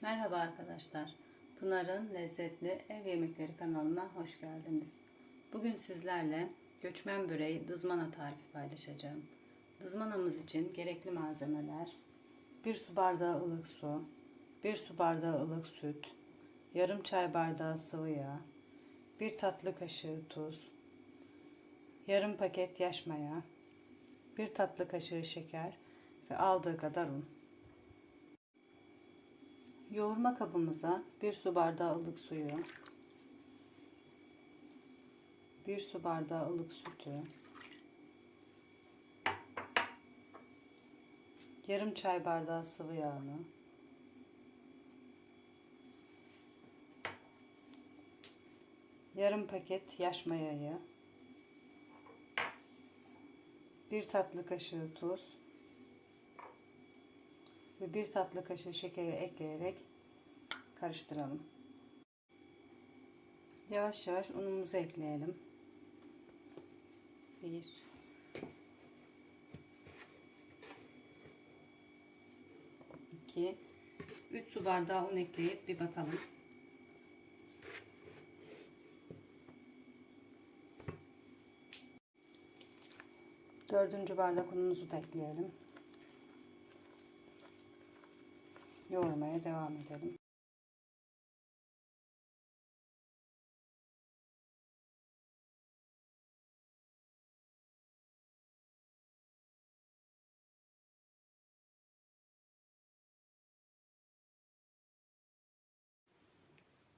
Merhaba arkadaşlar. Pınar'ın lezzetli ev yemekleri kanalına hoş geldiniz. Bugün sizlerle göçmen böreği dızmana tarifi paylaşacağım. Dızmanamız için gerekli malzemeler 1 su bardağı ılık su, 1 su bardağı ılık süt, yarım çay bardağı sıvı yağ, 1 tatlı kaşığı tuz, yarım paket yaş maya, 1 tatlı kaşığı şeker ve aldığı kadar un. Yoğurma kabımıza bir su bardağı ılık suyu, bir su bardağı ılık sütü, yarım çay bardağı sıvı yağını, yarım paket yaş mayayı, bir tatlı kaşığı tuz, ve bir tatlı kaşığı şekeri ekleyerek karıştıralım. Yavaş yavaş unumuzu ekleyelim. 1 2 3 su bardağı un ekleyip bir bakalım. Dördüncü bardak unumuzu da ekleyelim. Yoğurmaya devam edelim.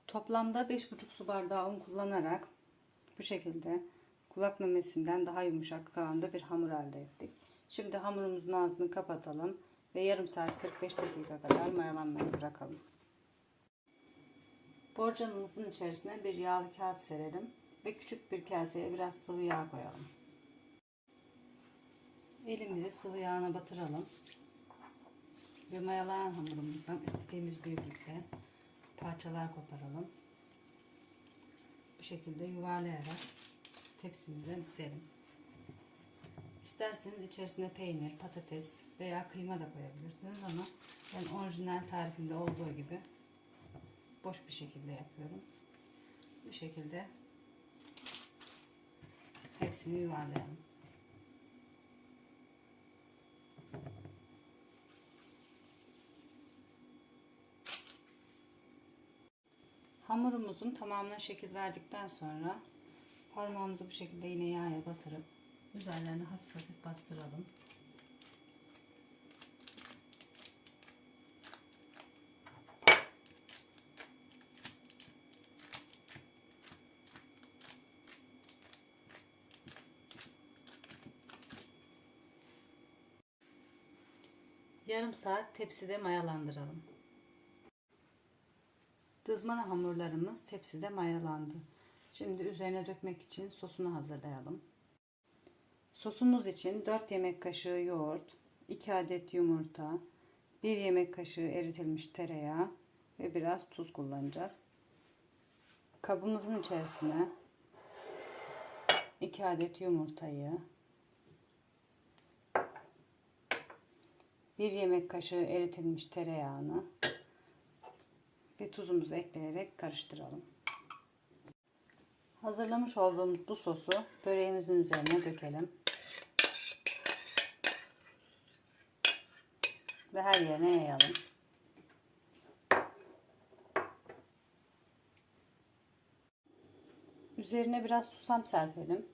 Toplamda 5,5 su bardağı un kullanarak bu şekilde kulak memesinden daha yumuşak kıvamda bir hamur elde ettik. Şimdi hamurumuzun ağzını kapatalım ve yarım saat 45 dakika kadar mayalanmaya bırakalım. Borcamımızın içerisine bir yağlı kağıt serelim ve küçük bir kaseye biraz sıvı yağ koyalım. Elimizi sıvı yağına batıralım ve mayalanan hamurumuzdan istediğimiz büyüklükte parçalar koparalım. Bu şekilde yuvarlayarak tepsimize dizelim. İsterseniz içerisine peynir, patates veya kıyma da koyabilirsiniz ama ben orijinal tarifimde olduğu gibi boş bir şekilde yapıyorum. Bu şekilde hepsini yuvarlayalım. Hamurumuzun tamamına şekil verdikten sonra parmağımızı bu şekilde yine yağa batırıp üzerlerine hafif hafif bastıralım. Yarım saat tepside mayalandıralım. Dızmana hamurlarımız tepside mayalandı. Şimdi üzerine dökmek için sosunu hazırlayalım. Sosumuz için 4 yemek kaşığı yoğurt, 2 adet yumurta, 1 yemek kaşığı eritilmiş tereyağı ve biraz tuz kullanacağız. Kabımızın içerisine 2 adet yumurtayı, 1 yemek kaşığı eritilmiş tereyağını ve tuzumuzu ekleyerek karıştıralım. Hazırlamış olduğumuz bu sosu böreğimizin üzerine dökelim. Ve her yerine yayalım. Üzerine biraz susam serpelim.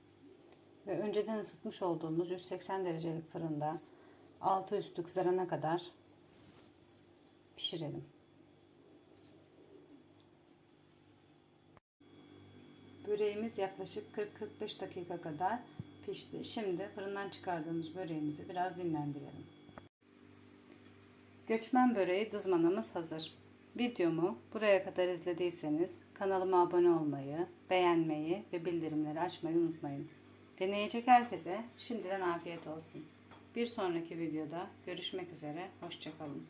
Ve önceden ısıtmış olduğumuz 180 derecelik fırında altı üstü kızarana kadar pişirelim. Böreğimiz yaklaşık 40-45 dakika kadar pişti. Şimdi fırından çıkardığımız böreğimizi biraz dinlendirelim. Göçmen böreği dızmanamız hazır. Videomu buraya kadar izlediyseniz kanalıma abone olmayı, beğenmeyi ve bildirimleri açmayı unutmayın. Deneyecek herkese şimdiden afiyet olsun. Bir sonraki videoda görüşmek üzere. Hoşçakalın.